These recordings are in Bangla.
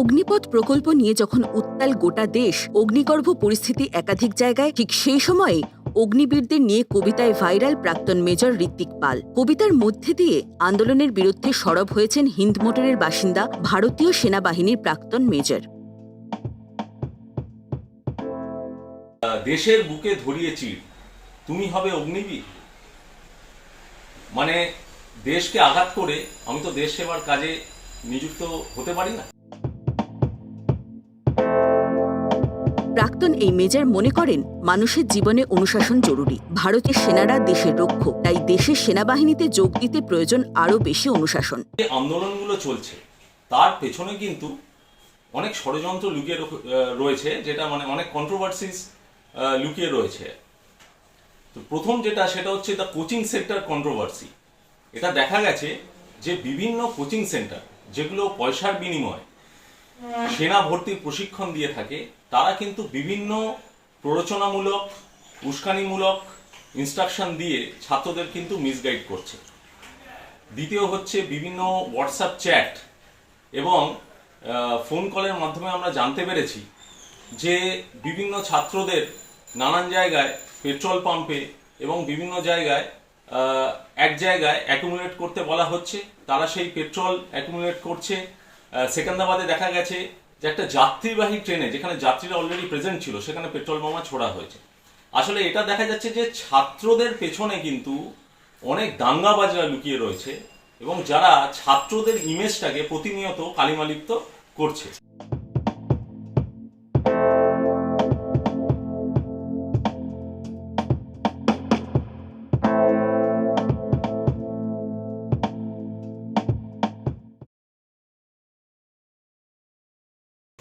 অগ্নিপথ প্রকল্প নিয়ে যখন উত্তাল গোটা দেশ, অগ্নিগর্ভ পরিস্থিতি একাধিক জায়গায়, ঠিক সেই সময়ে অগ্নিবীরদের নিয়ে কবিতায় ভাইরাল প্রাক্তন মেজর ঋত্বিক পাল। কবিতার মধ্যে দিয়ে আন্দোলনের বিরুদ্ধে সরব হয়েছেন হিন্দ মোটরের বাসিন্দা, ভারতীয় সেনাবাহিনীর প্রাক্তন মেজর। দেশের বুকে ধরিয়ে চির। তুমি হবে অগ্নিবীর। মানে দেশকে আঘাত করে আমি তো দেশ সেবার কাজে নিযুক্ত হতে পারি না। প্রাক্তন এই মেজর মনে করেন, মানুষের জীবনে অনুশাসন জরুরি। ভারতের সেনারা দেশের রক্ষক, তাই দেশের সেনাবাহিনীতে যোগ দিতে প্রয়োজন আরও বেশি অনুশাসন। যে আন্দোলনগুলো চলছে, তার পেছনে কিন্তু অনেক ষড়যন্ত্র লুকিয়ে রয়েছে, যেটা মানে অনেক কন্ট্রোভার্সিস লুকিয়ে রয়েছে। তো প্রথম যেটা, সেটা হচ্ছে দ্য কোচিং সেন্টার কন্ট্রোভার্সি এটা দেখা গেছে যে বিভিন্ন কোচিং সেন্টার যেগুলো পয়সার বিনিময়ে সেনা ভর্তির প্রশিক্ষণ দিয়ে থাকে, তারা কিন্তু বিভিন্ন প্ররোচনামূলক, উস্কানিমূলক ইনস্ট্রাকশন দিয়ে ছাত্রদের কিন্তু মিসগাইড করছে। দ্বিতীয় হচ্ছে বিভিন্ন হোয়াটসঅ্যাপ চ্যাট এবং ফোন কলের মাধ্যমে আমরা জানতে পেরেছি যে বিভিন্ন ছাত্রদের নানান জায়গায় পেট্রোল পাম্পে এবং বিভিন্ন জায়গায় এক জায়গায় অ্যাকুমুলেট করতে বলা হচ্ছে। তারা সেই পেট্রোল অ্যাকুমুলেট করছে। সেকেন্দ্রাবাদে দেখা গেছে যে একটা যাত্রীবাহী ট্রেনে, যেখানে যাত্রীরা অলরেডি প্রেজেন্ট ছিল, সেখানে পেট্রোল বোমা ছোড়া হয়েছে। আসলে এটা দেখা যাচ্ছে যে ছাত্রদের পেছনে কিন্তু অনেক দাঙ্গাবাজরা লুকিয়ে রয়েছে এবং যারা ছাত্রদের ইমেজটাকে প্রতিনিয়ত কালিমালিপ্ত করছে।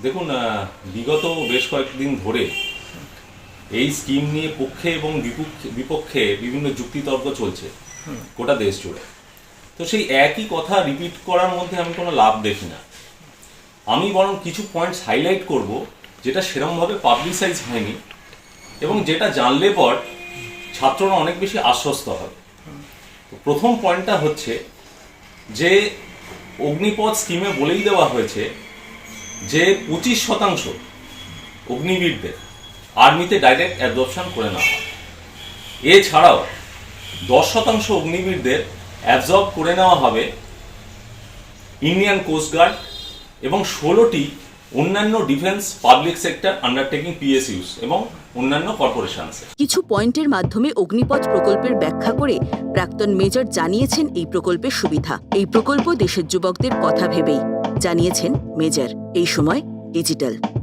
দেখুন বিগত বেশ কয়েকদিন ধরে এই স্কিম নিয়ে পক্ষে এবং বিপক্ষে বিভিন্ন যুক্তিতর্ক চলছে গোটা দেশ জুড়ে। তো সেই একই কথা রিপিট করার মধ্যে আমি কোনো লাভ দেখি না। আমি বরং কিছু পয়েন্টস হাইলাইট করব যেটা সেরমভাবে পাবলিসাইজ হয়নি এবং যেটা জানলে পর ছাত্ররা অনেক বেশি আশ্বস্ত হবে। তো প্রথম পয়েন্টটা হচ্ছে যে অগ্নিপথ স্কিমে বলেই দেওয়া হয়েছে যে পঁচিশ শতাংশ অগ্নিবীরদের আর্মিতে ডাইরেক্ট অ্যাবজর্পশন করে নেওয়া হয়। এছাড়াও দশ শতাংশ অগ্নিবীরদের অ্যাবজর্ব করে নেওয়া হবে ইন্ডিয়ান কোস্টগার্ড এবং ষোলোটি অন্যান্য defence, public sector undertaking PSUs এবং অন্যান্য কর্পোরেশনসে। কিছু পয়েন্টের মাধ্যমে অগ্নিপথ প্রকল্পের ব্যাখ্যা করে প্রাক্তন মেজর জানিয়েছেন এই প্রকল্পের সুবিধা। এই প্রকল্প দেশের যুবকদের কথা ভেবেই জানিয়েছেন মেজর। এই সময় ডিজিটাল।